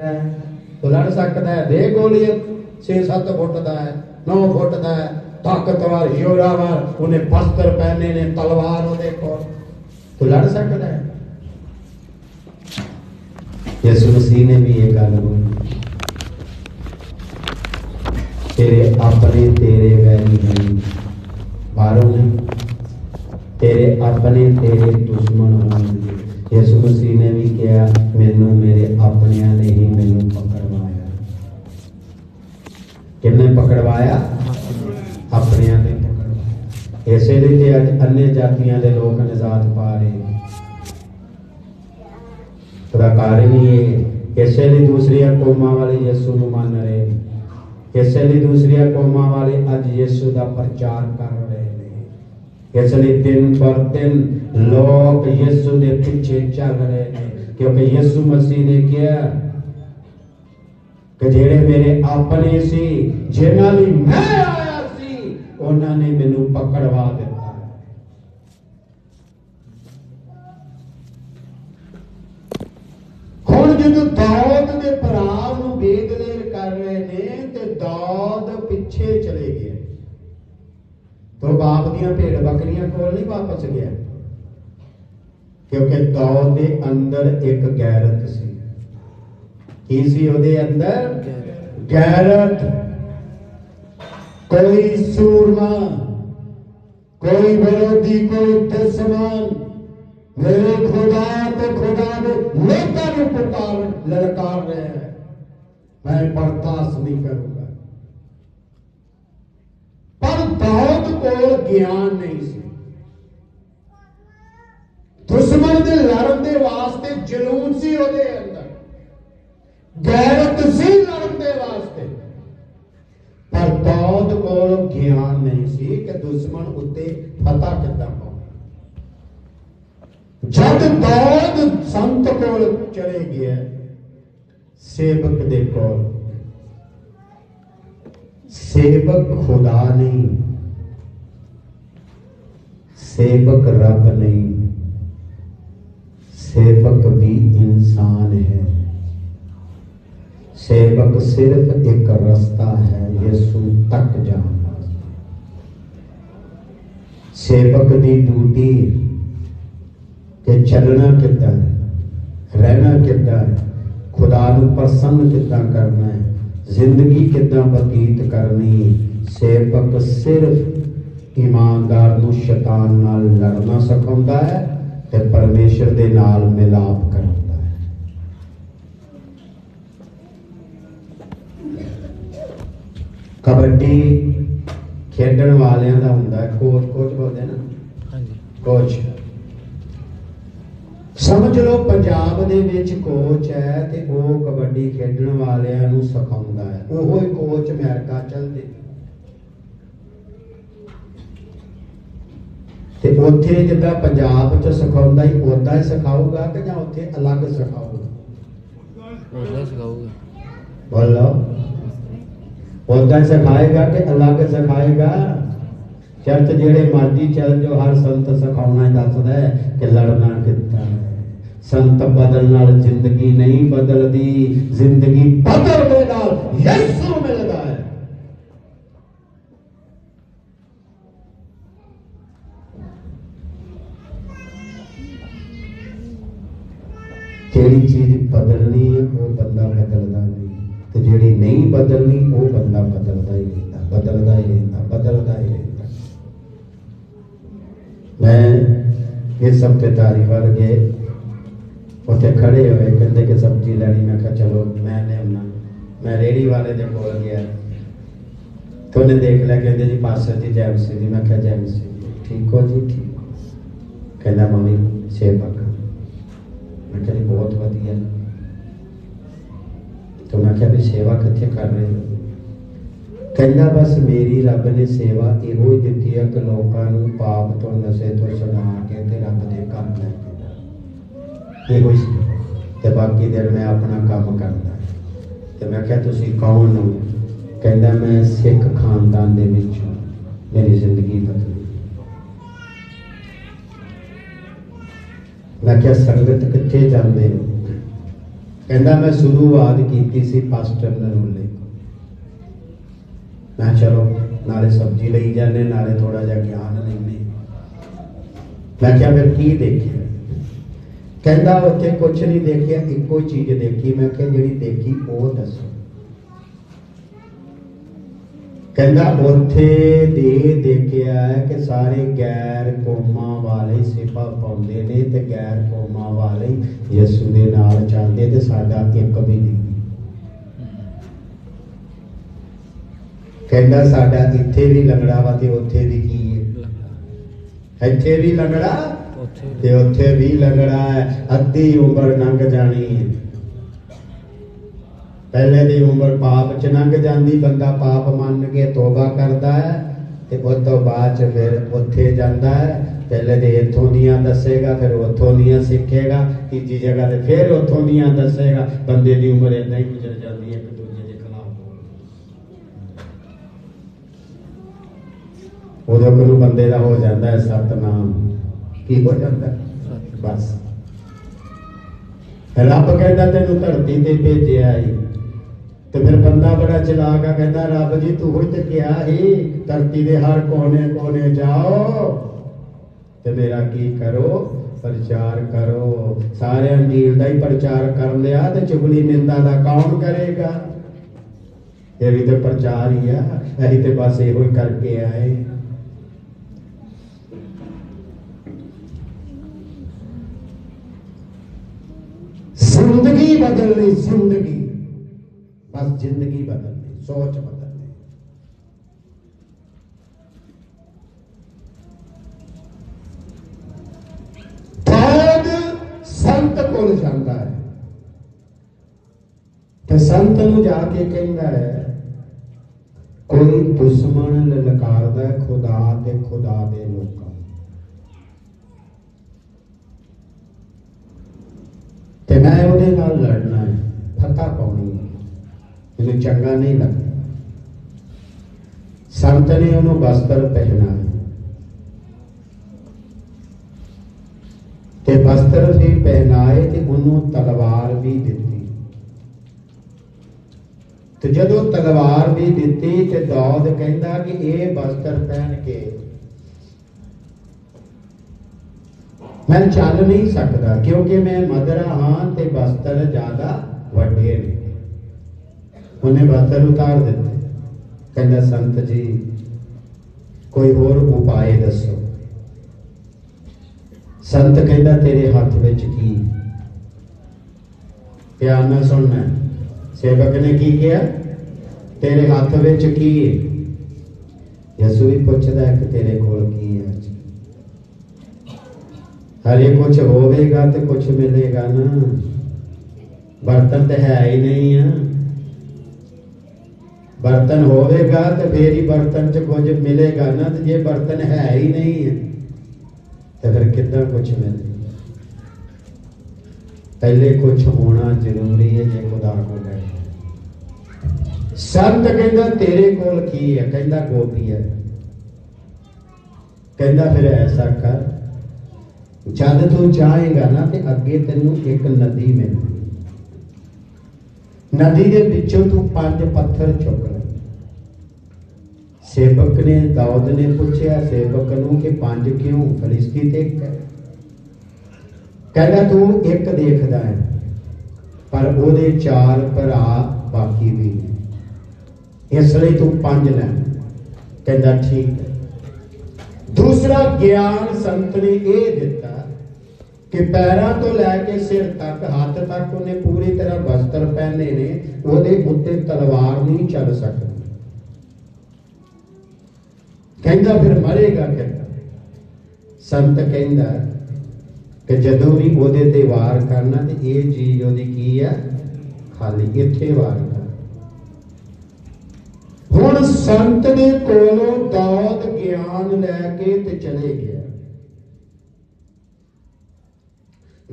ਹੈ ਉਹ ਲੜ ਸਕਦਾ ਹੈ ਦੇ ਗੋਲੀ 6-7 ਫੁੱਟ ਦਾ ਹੈ 9 ਫੁੱਟ ਦਾ ਹੈ ਤਾਕਤਵਰ ਯੋਰਾਵਰ ਉਹਨੇ ਬਸਤਰ ਪਹਿਨੇ ਨੇ ਤਲਵਾਰ ਉਹਦੇ ਕੋਲ ਤੂੰ ਲੜ ਸਕਦਾ ਹੈ ਯਿਸੂ ਮਸੀਹ ਨੇ ਵੀ ਇਹ ਗੱਲ ਬੋਲੀ ਤੇਰੇ ਆਪਣੇ ਤੇਰੇ ਵੈਰੀ ਨਹੀਂ ਬਾਹਰੋਂ ਨਹੀਂ ਤੇਰੇ ਆਪਣੇ ਤੇਰੇ ਦੁਸ਼ਮਣ ਹੋਣਗੇ ਯਿਸੂ ਮਸੀਹ ਨੇ ਵੀ ਕਿਹਾ, ਮੈਨੂੰ ਮੇਰੇ ਆਪਣਿਆਂ ਨੇ ਹੀ ਮੈਨੂੰ ਪਕੜਵਾਇਆ। ਕਿੰਨੇ ਪਕੜਵਾਇਆ? ਆਪਣਿਆਂ ਨੇ ਪਕੜਵਾਇਆ। ਇਸੇ ਲਈ ਤੇ ਅੱਜ ਅੰਨੇ ਜਾਤੀਆਂ ਦੇ ਲੋਕ ਨਿਜ਼ਾਤ ਪਾ ਰਹੇ ਉਹਦਾ ਕਾਰਨ ਇਹ ਇਸੇ ਲਈ ਦੂਸਰੀਆਂ ਕੌਮਾਂ ਵਾਲੇ ਯਿਸੂ ਨੂੰ ਮੰਨ ਰਹੇ ਇਸੇ ਲਈ ਦੂਸਰੀਆਂ ਕੌਮਾਂ ਵਾਲੇ ਅੱਜ ਯਿਸੂ ਦਾ ਪ੍ਰਚਾਰ ਕਰ ਰਹੇ ਨੇ ਇਸ ਲਈ ਦਿਨ ਪਰ ਦਿਨ ਲੋਕ ਯਿਸੂ ਦੇ ਪਿੱਛੇ ਚੱਲ ਰਹੇ ਨੇ ਕਿਉਂਕਿ ਯਿਸੂ ਮਸੀਹ ਨੇ ਕਿਹਾ ਕਿ ਜਿਹੜੇ ਮੇਰੇ ਆਪਣੇ ਸੀ ਜਿਨ੍ਹਾਂ ਲਈ ਮੈਂ ਆਇਆ ਸੀ ਉਹਨਾਂ ਨੇ ਮੈਨੂੰ ਪਕੜਵਾ ਦਿੱਤਾ ਹੁਣ ਜਦੋਂ ਦਾਊਦ ਦੇ ਭਰਾ ਨੂੰ ਬੇਦਲੇਰ ਕਰ ਰਹੇ ਨੇ ਤੇ ਦਾਊਦ ਪਿੱਛੇ ਚਲੇ ਗਿਆ ਤੋ ਬਾਪ ਦੀਆਂ ਭੇਡ ਬੱਕਰੀਆਂ ਕੋਲ ਨਹੀਂ ਵਾਪਸ ਗਿਆ। ਕਿਉਂਕਿ ਦਾਊਦ ਦੇ ਅੰਦਰ ਇੱਕ ਗੈਰਤ ਸੀ। ਕੀ ਸੀ ਉਹਦੇ ਅੰਦਰ? ਗੈਰਤ। ਕੋਈ ਸੂਰਮਾ, ਕੋਈ ਵਿਰੋਧੀ, ਕੋਈ ਦੁਸ਼ਮਣ, ਮੇਰੇ ਖੁਦਾ ਤੇ ਖੁਦਾ ਦੇ ਲੋਕਾਂ ਨੂੰ ਪੁਕਾਰ ਲਲਕਾਰ ਰਿਹਾ ਹੈ। ਮੈਂ ਬਰਦਾਸ਼ਤ ਨਹੀਂ ਕਰੂੰਗਾ ਪਰ ਦਾਊਦ ਕੋਲ ਗਿਆਨ ਨਹੀਂ ਸੀ। ਦੁਸ਼ਮਣ ਦੇ ਲੜਨ ਦੇ ਵਾਸਤੇ ਜਲੂਨ ਸੀ ਉਹਦੇ ਅੰਦਰ। ਗੈਰਤ ਸੀ ਲੜਨ ਦੇ ਵਾਸਤੇ। ਪਰ ਦਾਊਦ ਕੋਲ ਗਿਆਨ ਨਹੀਂ ਸੀ ਕਿ ਦੁਸ਼ਮਣ ਉੱਤੇ ਫਤਹ ਕਿੱਦਾਂ ਪਾਉਣਾ ਜਦ ਦਾਊਦ ਸੰਤ ਕੋਲ ਚਲੇ ਗਿਆ, ਸੇਵਕ ਦੇ ਕੋਲ। ਸੇਵਕ ਖੁਦਾ ਨਹੀਂ। ਸੇਵਕ ਰੱਬ ਨਹੀਂ ਸੇਵਕ ਵੀ ਇਨਸਾਨ ਹੈ ਸੇਵਕ ਸਿਰਫ ਇੱਕ ਰਸਤਾ ਹੈ ਯਿਸੂ ਤੱਕ ਜਾਣ ਦਾ ਸੇਵਕ ਦੀ ਡਿਊਟੀ ਕਿ ਚੱਲਣਾ ਕਿੱਦਾਂ ਹੈ ਰਹਿਣਾ ਕਿੱਦਾਂ ਹੈ ਖੁਦਾ ਨੂੰ ਪ੍ਰਸੰਨ ਕਿੱਦਾਂ ਕਰਨਾ ਹੈ ਜ਼ਿੰਦਗੀ ਕਿੱਦਾਂ ਬਤੀਤ ਕਰਨੀ ਸੇਵਕ ਸਿਰਫ ਇਮਾਨਦਾਰ ਨੂੰ ਸ਼ੈਤਾਨ ਨਾਲ ਲੜਨਾ ਸਿਖਾਉਂਦਾ ਹੈ ਤੇ ਪਰਮੇਸ਼ਰ ਦੇ ਨਾਲ ਮਿਲਾਪ ਕਰਾਉਂਦਾ ਹੈ। ਕਬੱਡੀ ਖੇਡਣ ਵਾਲਿਆਂ ਦਾ ਹੁੰਦਾ ਹੈ। ਕੋਚ ਕੋਚ ਬੋਲਦੇ ਨਾ? ਹਾਂਜੀ। ਕੋਚ ਸਮਝ ਲਓ ਪੰਜਾਬ ਦੇ ਵਿੱਚ ਕੋਚ ਹੈ ਤੇ ਉਹ ਕਬੱਡੀ ਖੇਡਣ ਵਾਲਿਆਂ ਨੂੰ ਸਿਖਾਉਂਦਾ ਹੈ। ਉਹੋ ਹੀ ਕੋਚ ਅਮਰੀਕਾ ਚੱਲਦੇ। ਤੇ ਉੱਥੇ ਜਿੱਦਾਂ ਪੰਜਾਬ 'ਚ ਸਿਖਾਉਂਦਾ ਹੀ ਉਦਾਂ ਹੀ ਸਿਖਾਊਗਾ ਕਿ ਜਾਂ ਉੱਥੇ ਅਲੱਗ ਸਿਖਾਊਗਾ? ਉਹਦਾ ਸਿਖਾਊਗਾ। ਬੋਲੋ। ਉਦਾਂ ਹੀ ਸਿਖਾਏਗਾ ਕਿ ਅਲੱਗ ਸਿਖਾਏਗਾ? ਚਰਚ ਜਿਹੜੇ ਮਰਜ਼ੀ ਚੱਲ ਜੋ ਹਰ ਸੰਤ ਸਿਖਾਉਣਾ ਹੀ ਦੱਸਦਾ ਹੈ ਕਿ ਲੜਨਾ ਕਿੱਦਾਂ ਹੈ। ਸੰਤ ਬਦਲ ਨਾਲ ਜ਼ਿੰਦਗੀ ਨਹੀਂ ਬਦਲਦੀ ਜ਼ਿੰਦਗੀ ਬਦਲ ਦੇ ਨਾਲ ਯਿਸੂ ਮਿਲਦਾ ਹੈ ਜਿਹੜੀ ਚੀਜ਼ ਬਦਲਣੀ ਹੈ ਉਹ ਬੰਦਾ ਬਦਲਦਾ ਨਹੀਂ ਤੇ ਜਿਹੜੀ ਨਹੀਂ ਬਦਲਣੀ ਉਹ ਬੰਦਾ ਬਦਲਦਾ ਹੀ ਰਹਿੰਦਾ ਬਦਲਦਾ ਹੀ ਰਹਿੰਦਾ ਬਦਲਦਾ ਹੀ ਰਹਿੰਦਾ ਮੈਂ ਇਸ ਹਫ਼ਤੇ ਧਾਰੀਵਾਲ ਗਏ ਉੱਥੇ ਖੜੇ ਹੋਏ ਕਹਿੰਦੇ ਕਿ ਸਬਜ਼ੀ ਲੈਣੀ ਮੈਂ ਕਿਹਾ ਚਲੋ ਮੈਂ ਲਿਆਉਣਾ ਮੈਂ ਰੇੜੀ ਵਾਲੇ ਦੇ ਕੋਲ ਗਿਆ ਤੇ ਉਹਨੇ ਦੇਖ ਲਿਆ ਕਹਿੰਦੇ ਜੀ ਪਾਸਟਰ ਜੀ ਜੈਮ ਸਿੰਘ ਜੀ ਮੈਂ ਕਿਹਾ ਜੈਮ ਸਿੰਘ ਜੀ ਠੀਕ ਹੋ ਜੀ ਠੀਕ ਹੋ ਕਹਿੰਦਾ ਮੰਮੀ ਸੇਵਕ ਮੈਂ ਕਿਹਾ ਜੀ, ਬਹੁਤ ਵਧੀਆ। ਤੇ ਮੈਂ ਕਿਹਾ ਵੀ ਸੇਵਾ ਕਿੱਥੇ ਕਰ ਰਹੇ ਹੋ? ਕਹਿੰਦਾ ਬਸ ਮੇਰੀ ਰੱਬ ਨੇ ਸੇਵਾ ਇਹੋ ਹੀ ਦਿੱਤੀ ਹੈ ਕਿ ਲੋਕਾਂ ਨੂੰ ਪਾਪ ਤੋਂ, ਨਸ਼ੇ ਤੋਂ ਛੁਡਾ ਕੇ ਤੇ ਰੱਬ ਦੇ ਘਰ ਲੈ ਕੇ ਇਹੋ ਹੀ ਤੇ ਬਾਕੀ ਦਿਨ ਮੈਂ ਆਪਣਾ ਕੰਮ ਕਰਦਾ। ਤੇ ਮੈਂ ਕਿਹਾ, ਤੁਸੀਂ ਕੌਣ ਹੋ? ਕਹਿੰਦਾ, ਮੈਂ ਸਿੱਖ ਖਾਨਦਾਨ ਦੇ ਵਿੱਚ ਮੇਰੀ ਜ਼ਿੰਦਗੀ ਬਦਲੀ। ਮੈਂ ਕਿਹਾ, ਸੰਗਤ ਕਿੱਥੇ ਜਾਂਦੇ ਹੋ? ਕਹਿੰਦਾ, ਮੈਂ ਸ਼ੁਰੂਆਤ ਕੀਤੀ ਸੀ ਪਾਸਟਰ ਨਰੂਲੇ ਮੈਂ ਚਲੋ, ਨਾਲੇ ਸਬਜ਼ੀ ਲਈ ਜਾਂਦੇ, ਨਾਲੇ ਥੋੜਾ ਜਿਹਾ ਗਿਆਨ ਲੈਂਦੇ। ਮੈਂ ਕਿਹਾ, ਫਿਰ ਕੀ ਦੇਖਿਆ? ਕਹਿੰਦਾ, ਉੱਥੇ ਕੁਝ ਨਹੀਂ ਦੇਖਿਆ, ਇੱਕੋ ਹੀ ਚੀਜ਼ ਦੇਖੀ। ਮੈਂ ਕਿਹਾ, ਜਿਹੜੀ ਦੇਖੀ, ਉਹ ਦੱਸੋ। ਕਹਿੰਦਾ ਉੱਥੇ ਦੇ ਦੇਖਿਆ ਹੈ ਕਿ ਸਾਰੇ ਗੈਰ ਕੌਮਾਂ ਵਾਲੇ ਸਿਫਾ ਪਾਉਂਦੇ ਨੇ ਤੇ ਗੈਰ ਕੌਮਾਂ ਵਾਲੇ ਯਿਸੂ ਦੇ ਨਾਲ ਚੱਲਦੇ ਤੇ ਸਾਡਾ ਇੱਕ ਵੀ ਨਹੀਂ। ਕਹਿੰਦਾ ਸਾਡਾ ਇੱਥੇ ਵੀ ਲੰਗੜਾ ਵਾ ਤੇ ਉੱਥੇ ਵੀ ਕੀ ਹੈ? ਇੱਥੇ ਵੀ ਲੰਗੜਾ ਤੇ ਉੱਥੇ ਵੀ ਲੰਗੜਾ ਹੈ। ਅੱਧੀ ਉਮਰ ਲੰਘ ਜਾਣੀ ਹੈ। ਪਹਿਲੇ ਦੀ ਉਮਰ ਪਾਪ ਚ ਲੰਘ ਜਾਂਦੀ ਬੰਦਾ ਪਾਪ ਮੰਨ ਕੇ ਤੋਬਾ ਕਰਦਾ ਹੈ ਤੇ ਉਸ ਤੋਂ ਬਾਅਦ ਚ ਫਿਰ ਉੱਥੇ ਜਾਂਦਾ ਹੈ। ਪਹਿਲੇ ਦੇ ਇੱਥੋਂ ਦੀਆਂ ਦੱਸੇਗਾ ਫਿਰ ਉੱਥੋਂ ਦੀਆਂ ਸਿੱਖੇਗਾ ਤੀਜੀ ਜਗ੍ਹਾ ਤੇ ਫਿਰ ਉੱਥੋਂ ਦੀਆਂ ਦੱਸੇਗਾ। ਬੰਦੇ ਦੀ ਉਮਰ ਇਦਾਂ ਹੀ ਗੁਜ਼ਰ ਜਾਂਦੀ ਹੈ ਇੱਕ ਦੂਜੇ ਦੇ ਖਿਲਾਫ ਬੋਲ ਉਦੋਂ ਗੁਰੂ ਬੰਦੇ ਦਾ ਹੋ ਜਾਂਦਾ ਹੈ ਸਤਨਾਮ। ਕੀ ਹੋ ਜਾਂਦਾ ਹੈ? ਬਸ। ਰੱਬ ਕਹਿੰਦਾ ਤੈਨੂੰ ਧਰਤੀ ਤੇ ਭੇਜਿਆ ਈ। ਤੇ ਫਿਰ ਬੰਦਾ ਬੜਾ ਚਲਾਕ ਆ, ਕਹਿੰਦਾ, ਰੱਬ ਜੀ, ਤੂੰ ਹੋਈ ਤੇ ਕਿਹਾ ਹੀ ਧਰਤੀ ਦੇ ਹਰ ਕੋਨੇ ਕੋਨੇ ਜਾਓ। ਤੇ ਮੇਰਾ ਕੀ ਕਰੋ? ਪ੍ਰਚਾਰ ਕਰੋ। ਸਾਰਿਆਂ ਅੰਜੀਲ ਦਾ ਹੀ ਪ੍ਰਚਾਰ ਕਰ ਲਿਆ ਤੇ ਚੁਗਲੀ ਨਿੰਦਾ ਦਾ ਕੌਣ ਕਰੇਗਾ? ਇਹ ਵੀ ਤੇ ਪ੍ਰਚਾਰ ਹੀ ਆ। ਅਸੀਂ ਤੇ ਬਸ ਇਹੋ ਹੀ ਕਰਕੇ ਆਏ। ਜ਼ਿੰਦਗੀ ਬਦਲਣੀ, ਜ਼ਿੰਦਗੀ। ਬਸ ਜ਼ਿੰਦਗੀ ਬਦਲਣੀ ਸੋਚ ਬਦਲਣੀ ਬਾਦ ਸੰਤ ਕੋਲ ਜਾਂਦਾ ਹੈ ਤੇ ਸੰਤ ਨੂੰ ਜਾ ਕੇ ਕਹਿੰਦਾ ਹੈ ਕੋਈ ਦੁਸ਼ਮਣ ਲਲਕਾਰਦਾ ਹੈ ਖੁਦਾ ਤੇ ਖੁਦਾ ਦੇ ਲੋਕਾਂ ਨੂੰ। ਤੇ ਮੈਂ ਉਹਦੇ ਨਾਲ ਲੜਨਾ ਹੈ ਫਤਾ ਪਾਉਣੀ ਹੈ ਮੈਨੂੰ ਚੰਗਾ ਨਹੀਂ ਲੱਗਦਾ। ਸੰਤ ਨੇ ਉਹਨੂੰ ਬਸਤਰ ਪਹਿਨਾਇਆ ਤੇ ਵਸਤਰ ਵੀ ਪਹਿਨਾਏ ਤੇ ਉਹਨੂੰ ਤਲਵਾਰ ਵੀ ਦਿੱਤੀ। ਤੇ ਜਦੋਂ ਤਲਵਾਰ ਵੀ ਦਿੱਤੀ ਤੇ ਦੌਦ ਕਹਿੰਦਾ ਕਿ ਇਹ ਬਸਤਰ ਪਹਿਨ ਕੇ ਮੈਂ ਚੱਲ ਨਹੀਂ ਸਕਦਾ, ਕਿਉਂਕਿ ਮੈਂ ਮਦਰਾ ਹਾਂ ਤੇ ਬਸਤਰ ਜ਼ਿਆਦਾ ਵੱਡੇ ਨੇ। ਉਹਨੇ ਬਸਤਰ ਉਤਾਰ ਦਿੱਤੇ ਕਹਿੰਦਾ ਸੰਤ ਜੀ ਕੋਈ ਹੋਰ ਉਪਾਏ ਦੱਸੋ ਸੰਤ ਕਹਿੰਦਾ ਤੇਰੇ ਹੱਥ ਵਿੱਚ ਕੀ ਧਿਆਨ ਨਾਲ ਸੁਣਨਾ ਸੇਵਕ ਨੇ ਕੀ ਕਿਹਾ ਤੇਰੇ ਹੱਥ ਵਿੱਚ ਕੀ ਹੈ ਯਸੂ ਵੀ ਪੁੱਛਦਾ ਹੈ ਕਿ ਤੇਰੇ ਕੋਲ ਕੀ ਹੈ ਅੱਜ ਹਰੇ ਕੁਝ ਹੋਵੇਗਾ ਤੇ ਕੁਝ ਮਿਲੇਗਾ ਨਾ ਬਰਤਨ ਤੇ ਹੈ ਹੀ ਨਹੀਂ ਆ ਬਰਤਨ ਹੋਵੇਗਾ ਤੇ ਫੇਰ ਹੀ ਬਰਤਨ 'ਚ ਕੁਝ ਮਿਲੇਗਾ ਨਾ, ਤੇ ਜੇ ਬਰਤਨ ਹੈ ਹੀ ਨਹੀਂ ਹੈ, ਤੇ ਫਿਰ ਕਿੱਦਾਂ ਕੁਝ ਮਿਲੇਗਾ? ਪਹਿਲੇ ਕੁਝ ਹੋਣਾ ਜ਼ਰੂਰੀ ਹੈ ਜੇ ਖੁਦਾ ਕੋਲ ਹੈ ਸੰਤ ਕਹਿੰਦਾ, ਤੇਰੇ ਕੋਲ ਕੀ ਹੈ? ਕਹਿੰਦਾ, ਗੋਪੀ ਹੈ। ਕਹਿੰਦਾ, ਫਿਰ ਐਸਾ ਕਰ, ਜਦ ਤੂੰ ਚਾਹੇਗਾ ਨਾ, ਤੇ ਅੱਗੇ ਤੈਨੂੰ ਇੱਕ ਨਦੀ ਮਿਲੇਗੀ। ਨਦੀ ਦੇ ਵਿੱਚੋਂ ਤੂੰ ਪੰਜ ਪੱਥਰ ਚੁੱਕ ਲੈ। ਸੇਵਕ ਨੇ, ਦਾਊਦ ਨੇ ਪੁੱਛਿਆ, ਸੇਵਕ ਨੂੰ ਕਿ ਪੰਜ ਕਿਉਂ? ਫਲਿਸਤੀ ਤੇ ਇੱਕ ਹੈ। ਕਹਿੰਦਾ, ਤੂੰ ਇੱਕ ਦੇਖਦਾ ਹੈ, ਪਰ ਉਹਦੇ ਚਾਰ ਭਰਾ ਬਾਕੀ ਵੀ ਨੇ। ਇਸ ਲਈ ਤੂੰ ਪੰਜ ਲੈ। ਕਹਿੰਦਾ, ਠੀਕ ਹੈ। ਦੂਸਰਾ ਗਿਆਨ ਸੰਤ ਨੇ ਇਹ ਦਿੱਤਾ ਕਿ ਪੈਰਾਂ ਤੋਂ ਲੈ ਕੇ ਸਿਰ ਤੱਕ, ਹੱਥ ਤੱਕ ਉਹਨੇ ਪੂਰੀ ਤਰ੍ਹਾਂ ਵਸਤਰ ਪਹਿਨੇ ਨੇ, ਉਹਦੇ ਉੱਤੇ ਤਲਵਾਰ ਨਹੀਂ ਚੱਲ ਸਕਦੀ। ਕਹਿੰਦਾ ਫਿਰ ਮਰੇਗਾ ਕਿੱਦਾਂ ਸੰਤ ਕਹਿੰਦਾ ਕਿ ਜਦੋਂ ਵੀ ਉਹਦੇ ਤੇ ਵਾਰ ਕਰਨਾ ਤੇ ਇਹ ਚੀਜ਼ ਉਹਦੀ ਕੀ ਆ? ਖਾਲੀ ਇੱਥੇ ਵਾਰ ਕਰ। ਹੁਣ ਸੰਤ ਦੇ ਕੋਲੋਂ ਦਾਦ ਗਿਆਨ ਲੈ ਕੇ ਤੇ ਚਲੇ ਗਿਆ।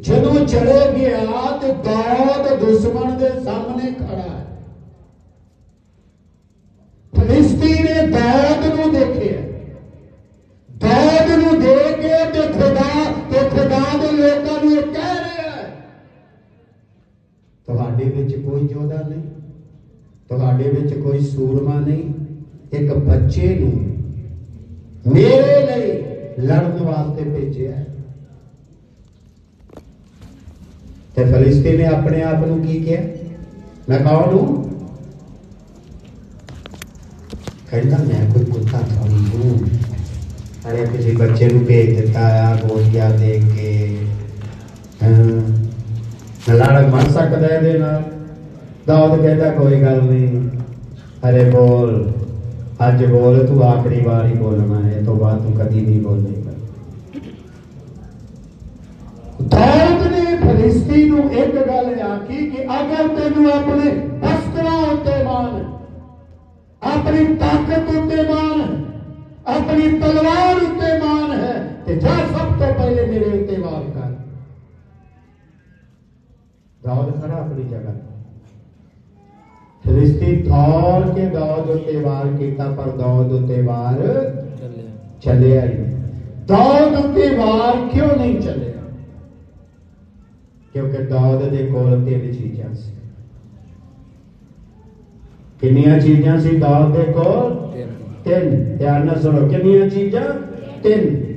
ਜਦੋਂ ਚਲੇ ਗਿਆ ਤੇ ਦਾਦ ਦੁਸ਼ਮਣ ਦੇ ਸਾਹਮਣੇ ਖੜਾ। ਹੈ ਫਲਿਸਤੀ ਨੇ ਦਾਦ ਨੂੰ ਦੇਖਿਆ ਦਾਦ ਨੂੰ ਦੇਖ ਕੇ ਤੇ ਖੁਦਾ ਤੇ ਖੁਦਾ ਦੇ ਲੋਕਾਂ ਨੂੰ ਇਹ ਕਹਿ ਰਿਹਾ ਹੈ ਵਿੱਚ ਕੋਈ ਯੋਧਾ ਨਹੀਂ ਤੁਹਾਡੇ ਵਿੱਚ ਕੋਈ ਸੂਰਮਾ ਨਹੀਂ, ਇੱਕ ਬੱਚੇ ਨੂੰ ਮੇਰੇ ਲਈ ਲੜਨ ਵਾਸਤੇ ਭੇਜਿਆ ਤੇ ਫਲਿਸਤੀ ਨੇ ਆਪਣੇ ਆਪ ਨੂੰ ਕੀ ਕਿਹਾ? ਮੈਂ ਕੌਣ ਹੂੰ ਕਹਿੰਦਾ, ਮੈਂ ਕੋਈ ਕੁੱਤਾ ਥੋੜੀ ਹੂੰ ਅਰੇ ਕਿਸੇ ਬੱਚੇ ਨੂੰ ਭੇਜ ਦਿੱਤਾ ਆ, ਗੋਲੀਆਂ ਦੇ ਕੇ। ਲੜ ਮਰ ਸਕਦਾ ਇਹਦੇ ਨਾਲ। ਦਾਊਦ ਕਹਿੰਦਾ ਕੋਈ ਗੱਲ ਨਹੀਂ ਅਰੇ ਬੋਲ। ਅੱਜ ਬੋਲ ਤੂੰ ਆਖਰੀ ਵਾਰ ਹੀ ਬੋਲਣਾ ਹੈ ਇਹ ਤੋਂ ਬਾਅਦ ਤੂੰ ਕਦੀ ਨਹੀਂ ਬੋਲੇਗਾ। ਦਾਊਦ ਨੇ ਫਲਿਸਤੀ ਨੂੰ ਇੱਕ ਗੱਲ ਆਖੀ ਕਿ ਅਗਰ ਤੈਨੂੰ ਆਪਣੇ ਅਸਤਰਾਂ ਉੱਤੇ ਮਾਨ ਆਪਣੀ ਤਾਕਤ ਉੱਤੇ ਮਾਨ ਹੈ, ਆਪਣੀ ਤਲਵਾਰ ਉੱਤੇ ਮਾਨ ਹੈ ਤੇ ਜਾ ਸਭ ਤੋਂ ਪਹਿਲੇ ਮੇਰੇ ਉੱਤੇ ਵਾਰ ਕਰ। ਦਾਊਦ ਖੜਾ ਆਪਣੀ ਜਗ੍ਹਾ ਤੇ। ਫਲਿਸਤੀ ਦੌੜ ਕੇ ਦਾਊਦ ਉੱਤੇ ਵਾਰ ਕੀਤਾ ਪਰ ਦਾਊਦ ਉੱਤੇ ਵਾਰ ਚੱਲਿਆ ਚੱਲਿਆ ਹੀ ਨਹੀਂ ਦਾਊਦ ਉੱਤੇ ਵਾਰ ਕਿਉਂ ਨਹੀਂ ਚੱਲਿਆ ਕਿਉਂਕਿ ਦਾਊਦ ਦੇ ਕੋਲ ਤਿੰਨ ਚੀਜ਼ਾਂ ਸੀ ਕਿੰਨੀਆਂ ਚੀਜ਼ਾਂ ਸੀ ਦਾਊਦ ਦੇ ਕੋਲ ਤਿੰਨ ਤਿੰਨ ਧਿਆਨ ਨਾਲ ਸੁਣੋ ਕਿੰਨੀਆਂ ਚੀਜ਼ਾਂ ਤਿੰਨ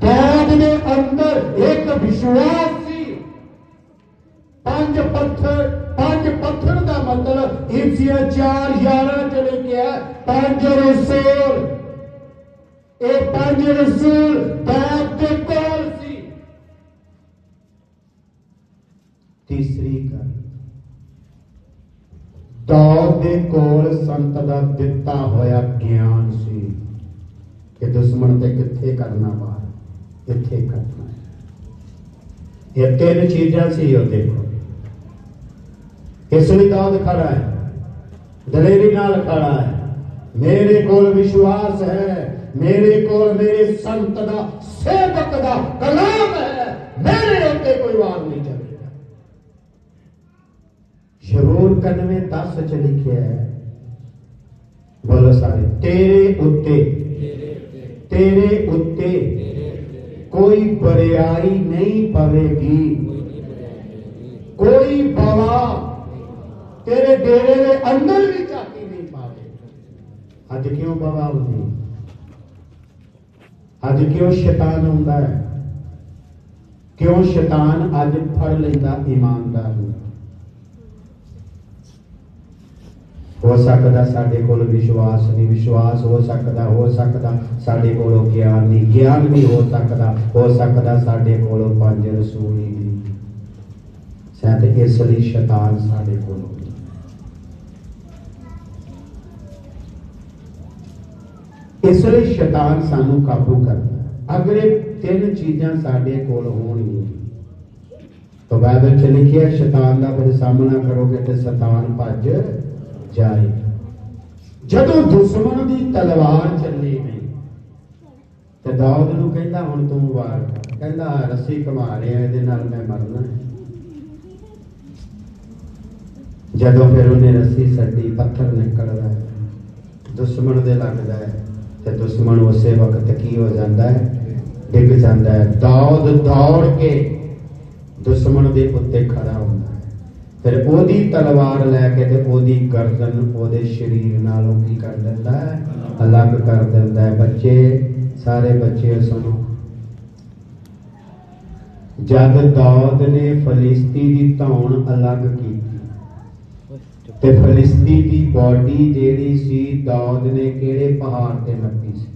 ਦਾਦ ਦੇ ਅੰਦਰ ਇੱਕ ਵਿਸ਼ਵਾਸ ਸੀ। ਪੰਜ ਪੱਥਰ ਪੰਜ ਪੱਥਰ ਦਾ ਮਤਲਬ ਇਫਸੀਆ 4 11 ਚ ਲਿਖਿਆ ਪੰਜ ਰਸੂਲ। ਇਹ ਪੰਜ ਰਸੂਲ ਦਾਦ ਦੇ ਕੋਲ ਸੀ। ਤੀਸਰੀ ਗੱਲ ਦਾਊਦ ਦੇ ਕੋਲ ਸੰਤ ਦਾ ਦਿੱਤਾ ਹੋਇਆ ਗਿਆਨ ਸੀ ਕਿ ਦੁਸ਼ਮਣ ਤੇ ਕਿੱਥੇ ਕਰਨਾ ਵਾ ਕਿੱਥੇ ਕਰਨਾ ਹੈ। ਇਹ ਤਿੰਨ ਚੀਜ਼ਾਂ ਸੀ ਉਹਦੇ ਕੋਲ ਇਸ ਲਈ ਦਾਊਦ ਖੜਾ ਹੈ ਦਲੇਰੀ ਨਾਲ ਖੜਾ ਹੈ ਮੇਰੇ ਕੋਲ ਵਿਸ਼ਵਾਸ ਹੈ ਮੇਰੇ ਕੋਲ ਮੇਰੇ ਸੰਤ ਦਾ ਸੇਵਕ ਦਾ ਕਲਾਮ ਹੈ ਮੇਰੇ ਉੱਤੇ ਕੋਈ ਵਾਰ ਨਹੀਂ ਚੱਲੇਗਾ ਸ਼ਰੂਰ 91 10 ਚ ਲਿਖਿਆ ਹੈ ਬੋਲੋ ਸਾਰੇ ਤੇਰੇ ਉੱਤੇ ਤੇਰੇ ਉੱਤੇ ਕੋਈ ਬਰਿਆਈ ਨਹੀਂ ਪਵੇਗੀ। ਕੋਈ ਬਵਾ ਤੇਰੇ ਡੇਰੇ ਦੇ ਅੰਦਰ ਵੀ ਝਾਤੀ ਨਹੀਂ ਪਾਵੇ ਅੱਜ ਕਿਉਂ ਬਵਾ ਹੁੰਦੀ? ਅੱਜ ਕਿਉਂ ਸ਼ੈਤਾਨ ਹੁੰਦਾ ਹੈ? ਕਿਉਂ ਸ਼ੈਤਾਨ ਅੱਜ ਫੜ ਲੈਂਦਾ, ਇਮਾਨਦਾਰ ਨੂੰ? ਹੋ ਸਕਦਾ ਸਾਡੇ ਕੋਲ ਵਿਸ਼ਵਾਸ ਨਹੀਂ ਵਿਸ਼ਵਾਸ ਹੋ ਸਕਦਾ ਹੋ ਸਕਦਾ ਸਾਡੇ ਕੋਲ ਗਿਆਨ ਨਹੀਂ ਗਿਆਨ ਵੀ ਹੋ ਸਕਦਾ ਹੋ ਸਕਦਾ ਸਾਡੇ ਕੋਲ ਪੰਜ ਰਸੂਲ ਹੀ ਨਹੀਂ। ਸ਼ਾਇਦ ਇਸ ਲਈ ਸ਼ੈਤਾਨ ਸਾਡੇ ਕੋਲ ਇਸ ਲਈ ਸ਼ੈਤਾਨ ਸਾਨੂੰ ਕਾਬੂ ਕਰਦਾ ਹੈ। ਅਗਰ ਇਹ ਤਿੰਨ ਚੀਜ਼ਾਂ ਸਾਡੇ ਕੋਲ ਹੋਣਗੀਆਂ। ਤਾਂ ਬਾਈਬਲ ਚ ਲਿਖਿਆ ਹੈ, ਸ਼ੈਤਾਨ ਦਾ ਫਿਰ ਸਾਹਮਣਾ ਕਰੋਗੇ ਤੇ ਸ਼ੈਤਾਨ ਭੱਜ ਜਾਏ। ਜਦੋਂ ਦੁਸ਼ਮਣ ਦੀ ਤਲਵਾਰ ਚੱਲੀ ਨਹੀਂ ਤੇ ਦਾਊਦ ਨੂੰ ਕਹਿੰਦਾ, ਹੁਣ ਤੂੰ ਵਾਰ। ਕਹਿੰਦਾ ਰੱਸੀ ਘਮਾ ਰਿਹਾ, ਇਹਦੇ ਨਾਲ ਮੈਂ ਮਰਨਾ ਹੈ। ਜਦੋਂ ਫਿਰ ਉਹਨੇ ਰੱਸੀ ਛੱਡੀ, ਪੱਥਰ ਨਿਕਲਦਾ ਦੁਸ਼ਮਣ ਦੇ ਲੱਗਦਾ ਹੈ, ਤੇ ਦੁਸ਼ਮਣ ਉਸੇ ਵਕਤ ਕੀ ਹੋ ਜਾਂਦਾ ਹੈ? ਡਿੱਗ ਜਾਂਦਾ ਹੈ। ਦਾਊਦ ਦੌੜ ਕੇ ਦੁਸ਼ਮਣ ਦੇ ਉੱਤੇ ਖੜਾ ਹੁੰਦਾ ਹੈ। ਫਿਰ ਉਹਦੀ ਤਲਵਾਰ ਲੈ ਕੇ ਤੇ ਉਹਦੀ ਗਰਦਨ ਉਹਦੇ ਸਰੀਰ ਨਾਲੋਂ ਕੀ ਕਰ ਦਿੰਦਾ ਹੈ? ਅਲੱਗ ਕਰ ਦਿੰਦਾ ਹੈ। ਬੱਚੇ, ਸਾਰੇ ਬੱਚੇ ਸੁਣੋ। ਜਦ ਦਾਊਦ ਨੇ ਫਲਿਸਤੀ ਦੀ ਧੌਣ ਅਲੱਗ ਕੀਤੀ ਤੇ ਫਲਿਸਤੀ ਦੀ ਬਾਡੀ ਜਿਹੜੀ ਸੀ, ਦਾਊਦ ਨੇ ਕਿਹੜੇ ਪਹਾੜ ਤੇ ਨੱਪੀ ਸੀ?